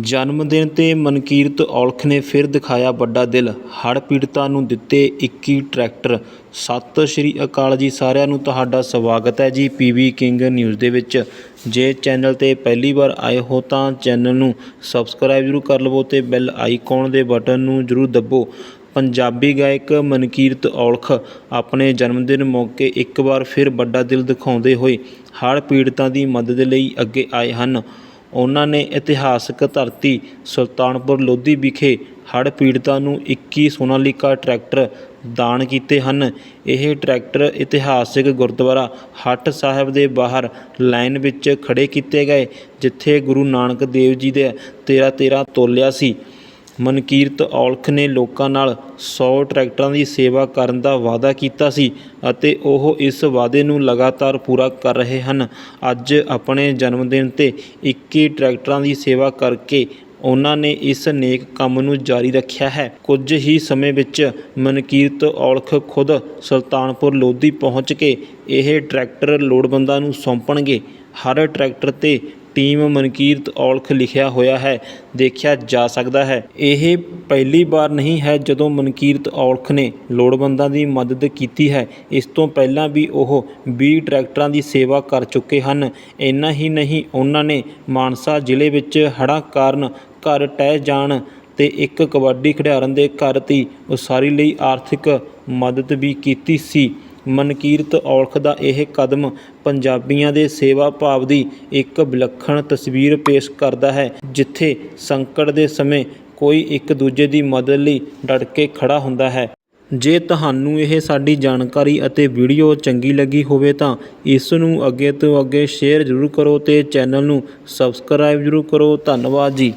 ਜਨਮ ਦਿਨ 'ਤੇ ਮਨਕੀਰਤ ਔਲਖ ਨੇ ਫਿਰ ਦਿਖਾਇਆ ਵੱਡਾ ਦਿਲ। ਹੜ੍ਹ ਪੀੜਤਾਂ ਨੂੰ ਦਿੱਤੇ 21 ਟਰੈਕਟਰ। ਸਤਿ ਸ਼੍ਰੀ ਅਕਾਲ ਜੀ ਸਾਰਿਆਂ ਨੂੰ ਤੁਹਾਡਾ ਸਵਾਗਤ ਹੈ ਜੀ ਪੀਵੀ ਕਿੰਗ ਨਿਊਜ਼ ਦੇ ਵਿੱਚ। ਜੇ ਚੈਨਲ 'ਤੇ ਪਹਿਲੀ ਵਾਰ ਆਏ ਹੋ ਤਾਂ ਚੈਨਲ ਨੂੰ ਸਬਸਕ੍ਰਾਈਬ ਜ਼ਰੂਰ ਕਰ ਲਵੋ ਤੇ ਬੈਲ ਆਈਕਨ ਦੇ ਬਟਨ ਨੂੰ ਜ਼ਰੂਰ ਦੱਬੋ। ਪੰਜਾਬੀ ਗਾਇਕ ਮਨਕੀਰਤ ਔਲਖ ਆਪਣੇ ਜਨਮ ਦਿਨ ਮੌਕੇ ਇੱਕ ਵਾਰ ਫਿਰ ਵੱਡਾ ਦਿਲ ਦਿਖਾਉਂਦੇ ਹੋਏ ਹੜ੍ਹ ਪੀੜਤਾਂ ਦੀ ਮਦਦ ਲਈ ਅੱਗੇ ਆਏ ਹਨ। ਉਹਨਾਂ ਨੇ ਇਤਿਹਾਸਕ ਧਰਤੀ ਸੁਲਤਾਨਪੁਰ ਲੋਧੀ ਵਿਖੇ ਹੜ੍ਹ ਪੀੜਤਾਂ ਨੂੰ 21 ਸੋਨਾਲੀਕਾ ਟਰੈਕਟਰ ਦਾਨ ਕੀਤੇ ਹਨ। ਇਹ ਟਰੈਕਟਰ ਇਤਿਹਾਸਕ ਗੁਰਦੁਆਰਾ ਹੱਟ ਸਾਹਿਬ ਦੇ ਬਾਹਰ ਲਾਈਨ ਵਿੱਚ ਖੜ੍ਹੇ ਕੀਤੇ ਗਏ, ਜਿੱਥੇ ਗੁਰੂ ਨਾਨਕ ਦੇਵ ਜੀ ਦੇ 13 13 ਤੋਲਿਆ ਸੀ। ਮਨਕੀਰਤ ਔਲਖ ਨੇ ਲੋਕਾਂ ਨਾਲ ਸੌ ਟਰੈਕਟਰਾਂ ਦੀ ਸੇਵਾ ਕਰਨ ਦਾ ਵਾਅਦਾ ਕੀਤਾ ਸੀ ਅਤੇ ਉਹ ਇਸ ਵਾਅਦੇ ਨੂੰ ਲਗਾਤਾਰ ਪੂਰਾ ਕਰ ਰਹੇ ਹਨ। ਅੱਜ ਆਪਣੇ ਜਨਮ ਦਿਨ ਤੇ 21 ਟਰੈਕਟਰਾਂ ਦੀ ਸੇਵਾ ਕਰਕੇ ਉਹਨਾਂ ਨੇ ਇਸ ਨੇਕ ਕੰਮ ਨੂੰ ਜਾਰੀ ਰੱਖਿਆ ਹੈ। ਕੁਝ ਹੀ ਸਮੇਂ ਵਿੱਚ ਮਨਕੀਰਤ ਔਲਖ ਖੁਦ ਸੁਲਤਾਨਪੁਰ ਲੋਧੀ ਪਹੁੰਚ ਕੇ ਇਹ ਟਰੈਕਟਰ ਲੋੜਵੰਦਾਂ ਨੂੰ ਸੌਂਪਣਗੇ। ਹਰ ਟਰੈਕਟਰ ਤੇ ਟੀਮ ਮਨਕੀਰਤ ਔਲਖ ਲਿਖਿਆ ਹੋਇਆ ਹੈ, ਦੇਖਿਆ ਜਾ ਸਕਦਾ ਹੈ। ਇਹ ਪਹਿਲੀ ਵਾਰ ਨਹੀਂ ਹੈ ਜਦੋਂ ਮਨਕੀਰਤ ਔਲਖ ਨੇ ਲੋੜਵੰਦਾਂ ਦੀ ਮਦਦ ਕੀਤੀ ਹੈ। ਇਸ ਤੋਂ ਪਹਿਲਾਂ ਵੀ ਉਹ 20 ਟਰੈਕਟਰਾਂ ਦੀ ਸੇਵਾ ਕਰ ਚੁੱਕੇ ਹਨ। ਇੰਨਾ ਹੀ ਨਹੀਂ, ਉਹਨਾਂ ਨੇ ਮਾਨਸਾ ਜ਼ਿਲ੍ਹੇ ਵਿੱਚ ਹੜ੍ਹਾਂ ਕਾਰਨ ਘਰ ਟਹਿ ਜਾਣ ਤੇ ਇੱਕ ਕਬੱਡੀ ਖਿਡਾਰਨ ਦੇ ਘਰ ਦੀ ਉਸਾਰੀ ਲਈ ਆਰਥਿਕ ਮਦਦ ਵੀ ਕੀਤੀ ਸੀ। ਮਨਕੀਰਤ ਔਲਖ ਦਾ ਇਹ ਕਦਮ ਪੰਜਾਬੀਆਂ ਦੇ ਸੇਵਾ ਭਾਵ ਦੀ ਇੱਕ ਵਿਲੱਖਣ ਤਸਵੀਰ ਪੇਸ਼ ਕਰਦਾ ਹੈ, ਜਿੱਥੇ ਸੰਕਟ ਦੇ ਸਮੇਂ ਕੋਈ ਇੱਕ ਦੂਜੇ ਦੀ ਮਦਦ ਲਈ ਡਟ ਕੇ ਖੜ੍ਹਾ ਹੁੰਦਾ ਹੈ। ਜੇ ਤੁਹਾਨੂੰ ਇਹ ਸਾਡੀ ਜਾਣਕਾਰੀ ਅਤੇ ਵੀਡੀਓ ਚੰਗੀ ਲੱਗੀ ਹੋਵੇ ਤਾਂ ਇਸ ਨੂੰ ਅੱਗੇ ਤੋਂ ਅੱਗੇ ਸ਼ੇਅਰ ਜ਼ਰੂਰ ਕਰੋ ਤੇ ਚੈਨਲ ਨੂੰ ਸਬਸਕ੍ਰਾਈਬ ਜ਼ਰੂਰ ਕਰੋ। ਧੰਨਵਾਦ ਜੀ।